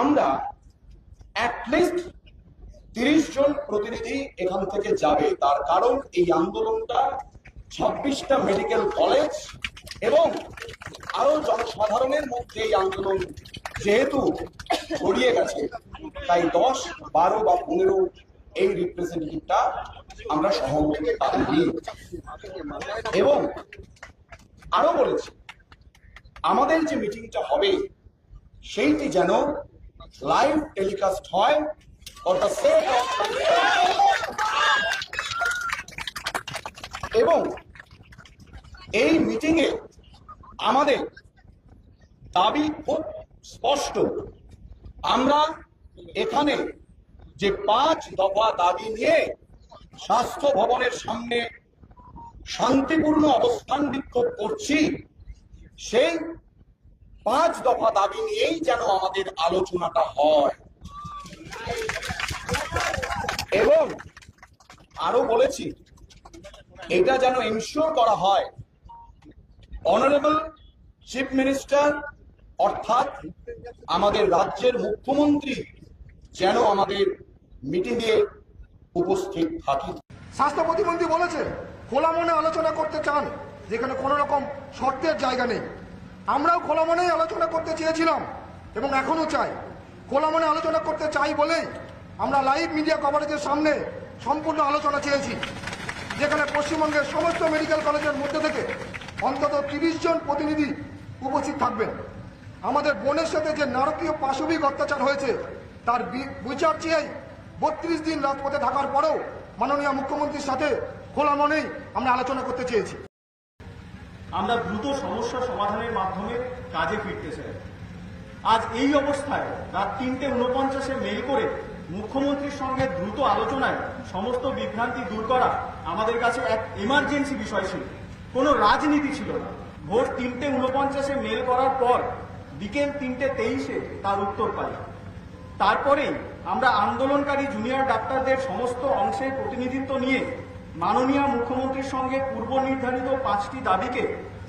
আমরা তিরিশ জন প্রতিনিধি এখান থেকে যাবে। তার কারণ এই আন্দোলনটা ছাব্বিশটা মেডিকেল কলেজ এবং আরও জনসাধারণের মধ্যে এই আন্দোলন যেহেতু ছড়িয়ে গেছে, তাই দশ, বারো বা পনেরো এই রিপ্রেজেন্টেটিভটা আমরা সহমতে পারি এবং আরও বলেছি, আমাদের যে মিটিংটা হবে, সেইটি যেন লাইভ টেলিকাস্ট হয় এবং এই মিটিংয়ে আমাদের দাবি খুব স্পষ্ট। আমরা এখানে যে পাঁচ দফা দাবি নিয়ে স্বাস্থ্য ভবনের সামনে শান্তিপূর্ণ অবস্থান বিক্ষোভ করছি, সেই পাঁচ দফা দাবি নিয়েই যেন আমাদের আলোচনাটা হয়। এবং আরও বলেছি, এটা যেন ইনশিওর করা হয় অনারেবল চিফ মিনিস্টার অর্থাৎ আমাদের রাজ্যের মুখ্যমন্ত্রী যেন আমাদের মিটিংয়ে উপস্থিত থাকে স্বাস্থ্য প্রতিমন্ত্রী বলেছে খোলা মনে আলোচনা করতে চান, যেখানে কোনো রকম শর্তের জায়গা নেই। আমরাও খোলা মনেই আলোচনা করতে চেয়েছিলাম, এবং এখনও চাই। খোলা মনে আলোচনা করতে চাই বলেই আমরা লাইভ মিডিয়া কভারেজের সামনে সম্পূর্ণ আলোচনা চেয়েছি, যেখানে পশ্চিমবঙ্গের সমস্ত মেডিকেল কলেজের মধ্যে থেকে অন্তত তিরিশ জন প্রতিনিধি উপস্থিত থাকবেন। আমাদের বোনের সাথে যে নারকীয় পাশবিক অত্যাচার হয়েছে, তার বিচার চেয়েই বত্রিশ দিন রাজপথে থাকার পরেও মাননীয় মুখ্যমন্ত্রীর সাথে খোলা মনেই আমরা আলোচনা করতে চেয়েছি। আমরা দ্রুত সমস্যা সমাধানের মাধ্যমে কাজে ফিরতে চাই। আজ এই অবস্থায় রাত তিনটে উনপঞ্চাশে মেল করে মুখ্যমন্ত্রীর সঙ্গে দ্রুত আলোচনায় সমস্ত বিভ্রান্তি দূর করা আমাদের কাছে এক ইমার্জেন্সি বিষয় ছিল। কোনো রাজনীতি ছিল না। ভোর তিনটে উনপঞ্চাশে মেল করার পর বিকেল তিনটে তেইশে তার উত্তর পাই। তারপরেই আমরা আন্দোলনকারী জুনিয়র ডাক্তারদের সমস্ত অংশের প্রতিনিধিত্ব নিয়ে মাননীয় মুখ্যমন্ত্রীর সঙ্গে পূর্ব নির্ধারিত পাঁচটি দাবিকে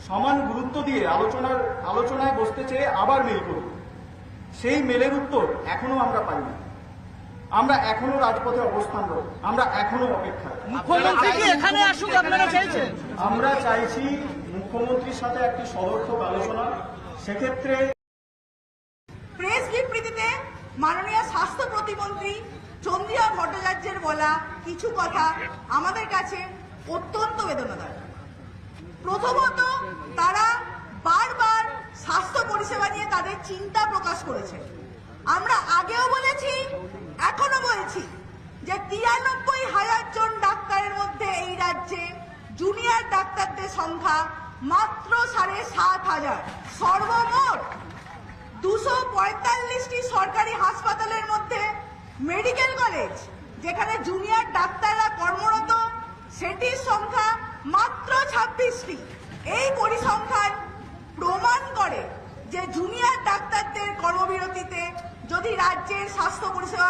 সমান গুরুত্ব দিয়ে আলোচনার আলোচনায় বসতে চেয়ে আবার মেল করি সেই মেলের উত্তর এখনও আমরা পাইনি। আমরা এখনও রাজপথে অবস্থান রই আমরা এখনও অপেক্ষায় মুখ্যমন্ত্রী কি এখানে আসুক আপনারা চাইছেন? আমরা চাইছি মুখ্যমন্ত্রীর সাথে একটি সদর্থক আলোচনা। সেক্ষেত্রে প্রেস বিবৃতিতে মাননীয় স্বাস্থ্য প্রতিমন্ত্রী চন্দ্রিয়া ভট্টাচার্যের বলা কিছু কথা আমাদের কাছে অত্যন্ত বেদনাদায়ক। প্রথমত, তারা বারবার স্বাস্থ্য পরিষেবা নিয়ে তাদের চিন্তা প্রকাশ করেছে। আমরা আগেও বলেছি এখনও বলছি যে তিরানব্বই হাজার জন ডাক্তারের মধ্যে এই রাজ্যে জুনিয়র ডাক্তারদের সংখ্যা মাত্র সাড়ে সাত হাজার। সর্বমোট দুশো পঁয়তাল্লিশটি সরকারি হাসপাতালের মধ্যে মেডিকেল কলেজ, যেখানে জুনিয়র ডাক্তাররা কর্মরত, সেটির সংখ্যা মাত্র ছাব্বিশটি। এই পরিসংখ্যান প্রমাণ করে যে জুনিয়র ডাক্তারদের কর্মবিরতিতে যদি রাজ্যের স্বাস্থ্য পরিষেবা